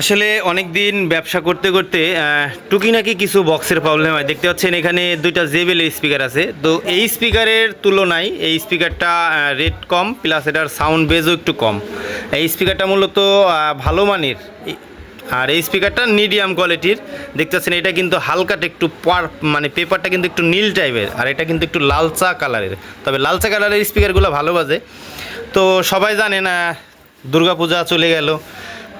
আসলে অনেক দিন ব্যবসা করতে করতে আহ, টুকিনাকি কিছু বক্সের প্রবলেম হয়। দেখতে পাচ্ছেন এখানে দুইটা জেবেল স্পিকার আছে। তো এই স্পিকারের তুলনায় এই স্পিকারটা রেট কম প্লাস এটার সাউন্ড বেজও একটু কম। এই স্পিকারটা মূলত ভালো মানের। আর এই স্পিকারটা মিডিয়াম কোয়ালিটির দেখতে পাচ্ছেন এটা কিন্তু হালকাটা একটু পার মানে পেপারটা কিন্তু একটু নীল টাইপের আর এটা কিন্তু একটু লালচা কালারের তবে লালচা কালারের স্পিকারগুলো ভালো বাজে। তো সবাই জানেন দুর্গাপূজা চলে গেল।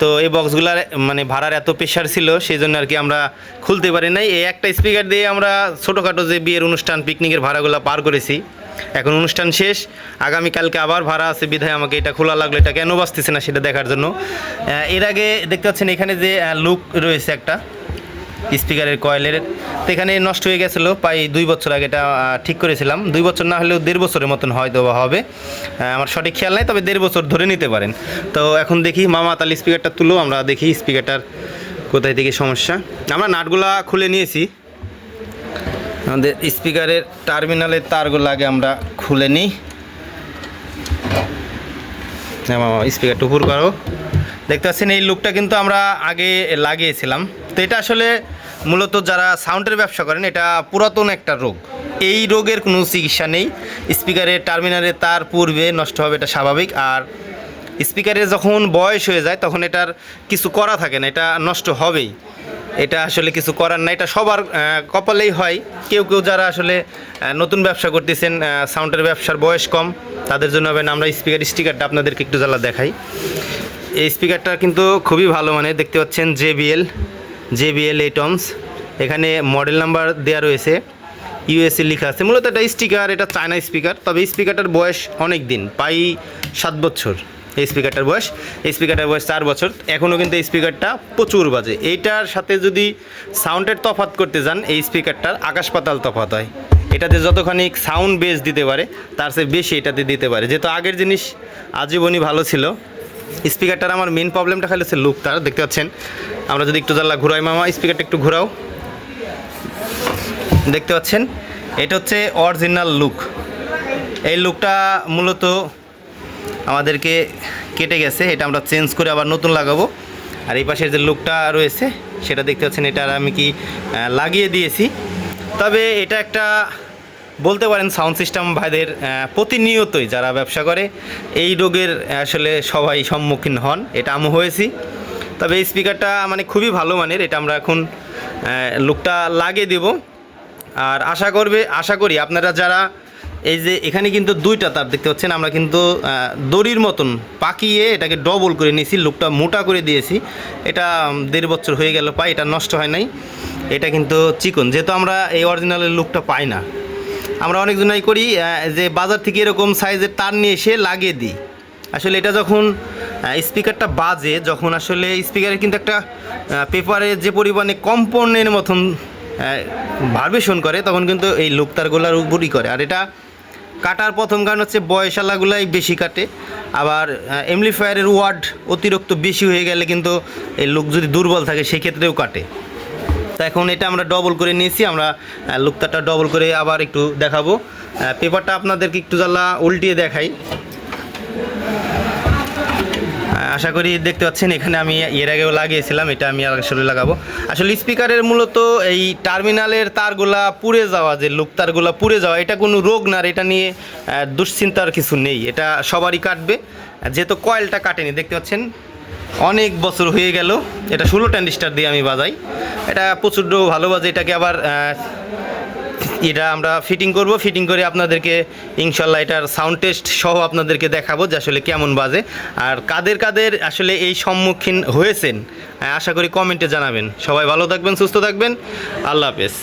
তো এই বক্সগুলার মানে ভাড়ার এত প্রেশার ছিল সেই জন্য আর কি আমরা খুলতে পারি নাই। এই একটা স্পিকার দিয়ে আমরা ছোটোখাটো যে বিয়ের অনুষ্ঠান পিকনিকের ভাড়াগুলো পার করেছি। এখন অনুষ্ঠান শেষ আগামীকালকে আবার ভাড়া আছে, বিধায় আমাকে এটা খোলা লাগল, এটা কেন বাঁচতেছে না সেটা দেখার জন্য। এর আগে দেখতে পাচ্ছেন এখানে যে লুক রয়েছে একটা। স্পিকারের কয়েলের। তো এখানে নষ্ট হয়ে গেছিল, প্রায় দুই বছর আগে এটা ঠিক করেছিলাম। দুই বছর না হলেও দেড় বছরের মতন হয়তো বা হবে। আমার সঠিক খেয়াল নাই, তবে দেড় বছর ধরে নিতে পারেন। তো এখন দেখি মামা তাহলে স্পিকারটা তুলো, আমরা দেখি স্পিকারটার কোথায় থেকে সমস্যা। আমরা নাটগুলা খুলে নিয়েছি। আমাদের স্পিকারের টার্মিনালের তারগুলো আগে আমরা খুলে নিই। হ্যাঁ স্পিকারটা উপর করো। দেখতে পাচ্ছেন এই লুকটা কিন্তু আমরা আগে লাগিয়েছিলাম। তো এটা আসলে মূলত যারা সাউন্ডের ব্যবসা করেন, এটা পুরাতন একটা রোগ। এই রোগের কোনো চিকিৎসা নেই। স্পিকারের টার্মিনালে তার পূর্বে নষ্ট হবে, এটা স্বাভাবিক। আর স্পিকারের যখন বয়স হয়ে যায়, তখন এটার কিছু করা থাকে না, এটা নষ্ট হবেই। এটা আসলে কিছু করার নাই এটা সবার কপালেই হয়। কেউ কেউ যারা আসলে নতুন ব্যবসা করতেছেন সাউন্ডের ব্যবসার বয়স কম, তাদের জন্য হবে না। আমরা স্পিকার, স্টিকারটা আপনাদেরকে একটু জ্বালা দেখাই। এই স্পিকারটা কিন্তু খুবই ভালো মানে দেখতে পাচ্ছেন জে জেবিএল। জেবিএল এইটমস এখানে মডেল নাম্বার দেওয়া রয়েছে। ইউএসএ লেখা আছে। মূলত এটা স্টিকার এটা চায়না স্পিকার তবে স্পিকারটার বয়স অনেক দিন, প্রায় সাত বছর। এই স্পিকারটার বয়স, এই স্পিকারটার বয়স চার বছর। এখনও কিন্তু এই স্পিকারটা প্রচুর বাজে। এইটার সাথে যদি সাউন্ডের তফাত করতে যান, এই স্পিকারটার আকাশ পাতাল তফাত হয়। এটাতে যতখানি সাউন্ড বেস দিতে পারে, তার চেয়ে বেশি এটাতে দিতে পারে। যেহেতু আগের জিনিস আজীবনই ভালো ছিল। স্পিকারটার আমার মেন প্রবলেমটা খালি হচ্ছে লুকটার দেখতে পাচ্ছেন? আমরা যদি একটু জ্বালা ঘুরাই, মামা, স্পিকারটা একটু ঘুরাও। দেখতে পাচ্ছেন? এটা হচ্ছে অরিজিনাল লুক এই লুকটা মূলত আমাদেরকে কেটে গেছে, এটা আমরা চেঞ্জ করে আবার নতুন লাগাবো। আর এই পাশের যে লুকটা রয়েছে, সেটা দেখতে পাচ্ছেন, এটা আর আমি কি লাগিয়ে দিয়েছি। তবে এটা একটা বলতে পারেন সাউন্ড সিস্টেম ভাইদের প্রতিনিয়তই যারা ব্যবসা করে, এই রোগের আসলে সবাই সম্মুখীন হন। এটা আমি হয়েছি। তবে এই স্পিকারটা মানে খুবই ভালো মানের, এটা আমরা এখন লুকটা লাগিয়ে দেব। আর আশা করবে, আশা করি আপনারা যারা এই যে এখানে কিন্তু দুইটা তার দেখতে পাচ্ছেন, আমরা কিন্তু দড়ির মতন পাকিয়ে এটাকে ডবল করে নিয়েছি লুকটা মোটা করে দিয়েছি। এটা দেড় বছর হয়ে গেল পাই এটা নষ্ট হয় নাই। এটা কিন্তু চিকন। যেহেতু আমরা এই অরিজিনালের লুকটা পাই না। আমরা অনেকজনাই করি যে বাজার থেকে এরকম সাইজের তার নিয়ে এসে লাগিয়ে দিই। আসলে এটা যখন স্পিকারটা বাজে, যখন আসলে স্পিকারের কিন্তু একটা পেপারে যে পরিমাণে কম্পনের মতন ভার্বেশন করে, তখন কিন্তু এই লোকতারগুলার উপরই করে। আর এটা কাটার প্রথম কারণ হচ্ছে বয়সালাগুলাই বেশি কাটে। আবার এমলিফায়ারের ওয়ার্ড অতিরিক্ত বেশি হয়ে গেলে কিন্তু এই লোক যদি দুর্বল থাকে, সেক্ষেত্রেও কাটে। তা এখন এটা আমরা ডবল করে নিয়েছি, আমরা লুকতারটা ডবল করে আবার একটু দেখাবো। পেপারটা আপনাদেরকে একটু জ্বালা উল্টিয়ে দেখাই। আশা করি দেখতে পাচ্ছেন, এখানে আমি এর আগেও লাগিয়েছিলাম, এটা আমি আসলে লাগাবো। আসলে স্পিকারের মূলত এই টার্মিনালের তারগুলা পুড়ে যাওয়া, যে লুক তারগুলা পুড়ে যাওয়া, এটা কোনো রোগ না এটা নিয়ে দুশ্চিন্তার কিছু নেই, এটা সবারই কাটবে। যেহেতু কয়েলটা কাটেনি, দেখতে পাচ্ছেন? অনেক বছর হয়ে গেল। এটা ষোলো ট্যান্ডিস্টার দিয়ে আমি বাজাই। এটা প্রচুর ভালো বাজে, এটাকে আবার এটা আমরা ফিটিং করব। ফিটিং করে আপনাদেরকে ইনশাল্লাহ এটার সাউন্ড টেস্ট সহ আপনাদেরকে দেখাবো যে আসলে কেমন বাজে। আর কাদের কাদের আসলে এই সম্মুখীন হয়েছেন আশা করি কমেন্টে জানাবেন। সবাই ভালো থাকবেন, সুস্থ থাকবেন। আল্লাহ হাফেজ।